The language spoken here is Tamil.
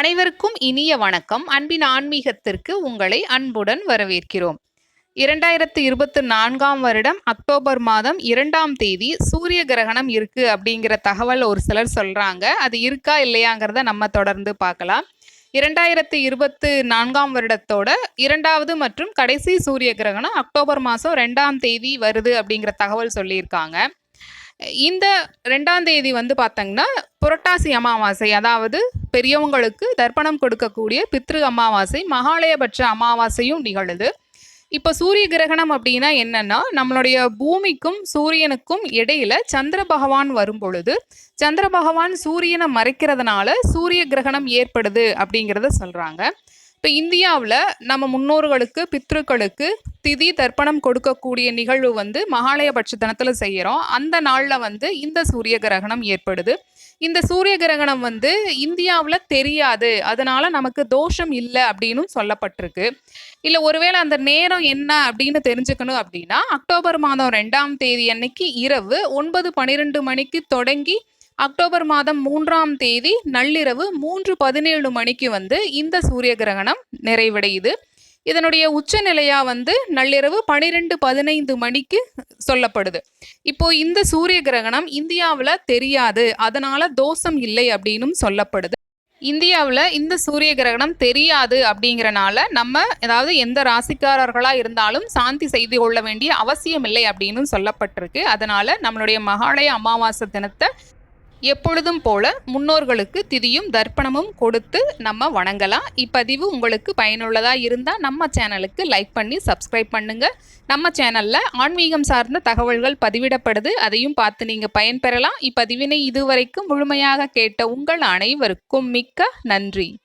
அனைவருக்கும் இனிய வணக்கம். அன்பின் ஆன்மீகத்திற்கு உங்களை அன்புடன் வரவேற்கிறோம். இரண்டாயிரத்து இருபத்து நான்காம் வருடம் அக்டோபர் மாதம் இரண்டாம் தேதி சூரிய கிரகணம் இருக்கு அப்படிங்கிற தகவல் ஒரு சிலர் சொல்றாங்க. அது இருக்கா இல்லையாங்கிறத நம்ம தொடர்ந்து பார்க்கலாம். இரண்டாயிரத்து இருபத்து நான்காம் வருடத்தோட இரண்டாவது மற்றும் கடைசி சூரிய கிரகணம் அக்டோபர் மாதம் ரெண்டாம் தேதி வருது அப்படிங்கிற தகவல் சொல்லியிருக்காங்க. இந்த ரெண்டாம் தேதி வந்து பார்த்தீங்கன்னா புரட்டாசி அமாவாசை அதாவது பெரியவங்களுக்கு தர்ப்பணம் கொடுக்கக்கூடிய பித்ரு அமாவாசை மகாலயபட்ச அமாவாசையும் நிகழுது. இப்போ சூரிய கிரகணம் அப்படின்னா என்னன்னா நம்மளுடைய பூமிக்கும் சூரியனுக்கும் இடையில சந்திர பகவான் வரும் பொழுது சந்திர பகவான் சூரியனை மறைக்கிறதுனால சூரிய கிரகணம் ஏற்படுது அப்படிங்கிறத சொல்றாங்க. இப்போ இந்தியாவில் நம்ம முன்னோர்களுக்கு பித்ருக்களுக்கு திதி தர்ப்பணம் கொடுக்கக்கூடிய நிகழ்வு வந்து மகாலயபட்ச தினத்தில் செய்கிறோம் அந்த நாளில் வந்து இந்த சூரிய கிரகணம் ஏற்படுது. இந்த சூரிய கிரகணம் வந்து இந்தியாவில் தெரியாது. அதனால நமக்கு தோஷம் இல்லை அப்படின்னு சொல்லப்பட்டிருக்கு. இல்லை ஒருவேளை அந்த நேரம் என்ன அப்படின்னு தெரிஞ்சுக்கணும் அப்படின்னா அக்டோபர் மாதம் ரெண்டாம் தேதி அன்னைக்கு இரவு ஒன்பது பன்னிரெண்டு மணிக்கு தொடங்கி அக்டோபர் மாதம் மூன்றாம் தேதி நள்ளிரவு மூன்று பதினேழு மணிக்கு வந்து இந்த சூரிய கிரகணம் நிறைவடையுது. இதனுடைய உச்சநிலையா வந்து நள்ளிரவு பனிரெண்டு பதினைந்து மணிக்கு சொல்லப்படுது. இப்போ இந்த சூரிய கிரகணம் இந்தியாவில் தெரியாது. அதனால தோஷம் இல்லை அப்படின்னும் சொல்லப்படுது. இந்தியாவில் இந்த சூரிய கிரகணம் தெரியாது அப்படிங்கிறனால நம்ம ஏதாவது எந்த ராசிக்காரர்களாக இருந்தாலும் சாந்தி செய்து கொள்ள வேண்டிய அவசியம் இல்லை அப்படின்னு சொல்லப்பட்டிருக்கு. அதனால நம்மளுடைய மகாலய அமாவாசை தினத்தை எப்பொழுதும் போல முன்னோர்களுக்கு திதியும் தர்ப்பணமும் கொடுத்து நம்ம வணங்கலாம். இப்பதிவு உங்களுக்கு பயனுள்ளதாக இருந்தால் நம்ம சேனலுக்கு லைக் பண்ணி சப்ஸ்கிரைப் பண்ணுங்க. நம்ம சேனலில் ஆன்மீகம் சார்ந்த தகவல்கள் பதிவிடப்படுது. அதையும் பார்த்து நீங்கள் பயன்பெறலாம். இப்பதிவினை இதுவரைக்கும் முழுமையாக கேட்ட உங்கள் அனைவருக்கும் மிக்க நன்றி.